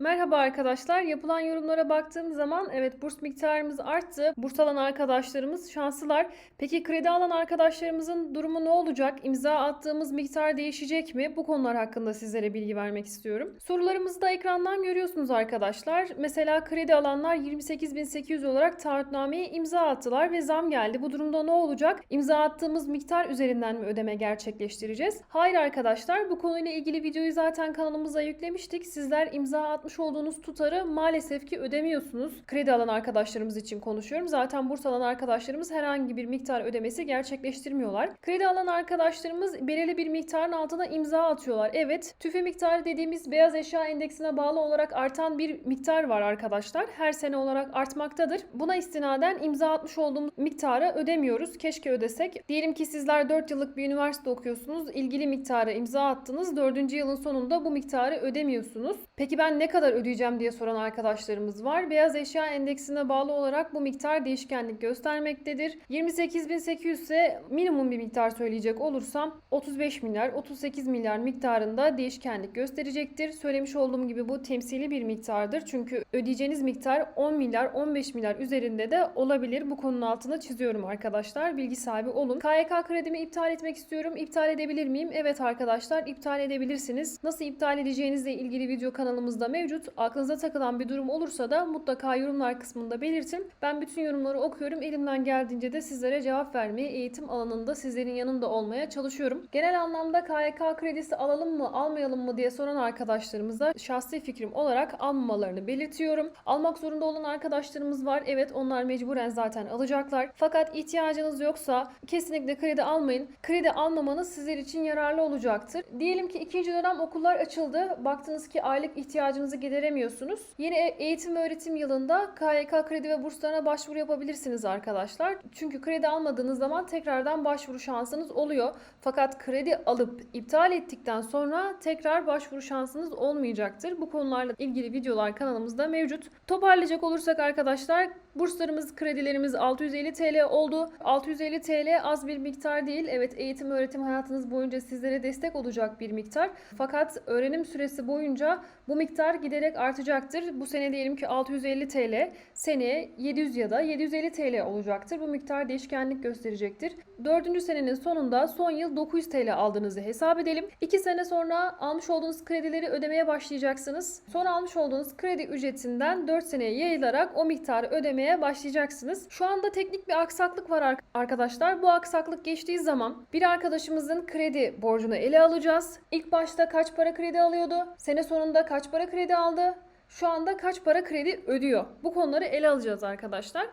Merhaba arkadaşlar. Yapılan yorumlara baktığım zaman evet burs miktarımız arttı. Burs alan arkadaşlarımız şanslılar. Peki kredi alan arkadaşlarımızın durumu ne olacak? İmza attığımız miktar değişecek mi? Bu konular hakkında sizlere bilgi vermek istiyorum. Sorularımızı da ekrandan görüyorsunuz arkadaşlar. Mesela kredi alanlar 28.800 olarak taahhütnameye imza attılar ve zam geldi. Bu durumda ne olacak? İmza attığımız miktar üzerinden mi ödeme gerçekleştireceğiz? Hayır arkadaşlar bu konuyla ilgili videoyu zaten kanalımıza yüklemiştik. Sizler imza atmış olduğunuz tutarı maalesef ki ödemiyorsunuz. Kredi alan arkadaşlarımız için konuşuyorum. Zaten burs alan arkadaşlarımız herhangi bir miktar ödemesi gerçekleştirmiyorlar. Kredi alan arkadaşlarımız belirli bir miktarın altına imza atıyorlar. Evet, tüfe miktarı dediğimiz beyaz eşya endeksine bağlı olarak artan bir miktar var arkadaşlar. Her sene olarak artmaktadır. Buna istinaden imza atmış olduğumuz miktarı ödemiyoruz. Keşke ödesek. Diyelim ki sizler 4 yıllık bir üniversite okuyorsunuz. İlgili miktarı imza attınız. 4. yılın sonunda bu miktarı ödemiyorsunuz. Peki ben ne kadar ödeyeceğim diye soran arkadaşlarımız var. Beyaz eşya endeksine bağlı olarak bu miktar değişkenlik göstermektedir. 28.800 ise minimum bir miktar söyleyecek olursam 35 milyar, 38 milyar miktarında değişkenlik gösterecektir. Söylemiş olduğum gibi bu temsili bir miktardır. Çünkü ödeyeceğiniz miktar 10 milyar, 15 milyar üzerinde de olabilir. Bu konunun altını çiziyorum arkadaşlar. Bilgi sahibi olun. KYK kredimi iptal etmek istiyorum. İptal edebilir miyim? Evet arkadaşlar iptal edebilirsiniz. Nasıl iptal edeceğinizle ilgili video kanalımızda mevcut. Aklınıza takılan bir durum olursa da mutlaka yorumlar kısmında belirtin. Ben bütün yorumları okuyorum. Elimden geldiğince de sizlere cevap vermeye, eğitim alanında sizlerin yanında olmaya çalışıyorum. Genel anlamda KYK kredisi alalım mı, almayalım mı diye soran arkadaşlarımıza şahsi fikrim olarak almamalarını belirtiyorum. Almak zorunda olan arkadaşlarımız var. Evet onlar mecburen zaten alacaklar. Fakat ihtiyacınız yoksa kesinlikle kredi almayın. Kredi almamanız sizler için yararlı olacaktır. Diyelim ki ikinci dönem okullar açıldı. Baktınız ki aylık ihtiyacınızı gideremiyorsunuz. Yeni eğitim ve öğretim yılında KYK kredi ve burslarına başvuru yapabilirsiniz arkadaşlar. Çünkü kredi almadığınız zaman tekrardan başvuru şansınız oluyor. Fakat kredi alıp iptal ettikten sonra tekrar başvuru şansınız olmayacaktır. Bu konularla ilgili videolar kanalımızda mevcut. Toparlayacak olursak arkadaşlar burslarımız, kredilerimiz 650 TL oldu. 650 TL az bir miktar değil. Evet eğitim öğretim hayatınız boyunca sizlere destek olacak bir miktar. Fakat öğrenim süresi boyunca bu miktar giderek artacaktır. Bu sene diyelim ki 650 TL, seneye 700 ya da 750 TL olacaktır. Bu miktar değişkenlik gösterecektir. Dördüncü senenin sonunda son yıl 900 TL aldığınızı hesap edelim. 2 sene sonra almış olduğunuz kredileri ödemeye başlayacaksınız. Sonra almış olduğunuz kredi ücretinden 4 seneye yayılarak o miktarı ödemeye başlayacaksınız. Şu anda teknik bir aksaklık var ar- arkadaşlar. Bu aksaklık geçtiği zaman bir arkadaşımızın kredi borcunu ele alacağız. İlk başta kaç para kredi alıyordu? Sene sonunda kaç para aldı? Şu anda kaç para kredi ödüyor? Bu konuları ele alacağız arkadaşlar.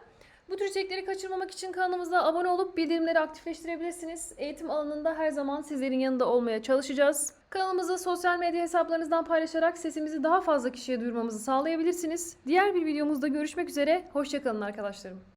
Bu tür içerikleri kaçırmamak için kanalımıza abone olup bildirimleri aktifleştirebilirsiniz. Eğitim alanında her zaman sizlerin yanında olmaya çalışacağız. Kanalımızı sosyal medya hesaplarınızdan paylaşarak sesimizi daha fazla kişiye duyurmamızı sağlayabilirsiniz. Diğer bir videomuzda görüşmek üzere. Hoşçakalın arkadaşlarım.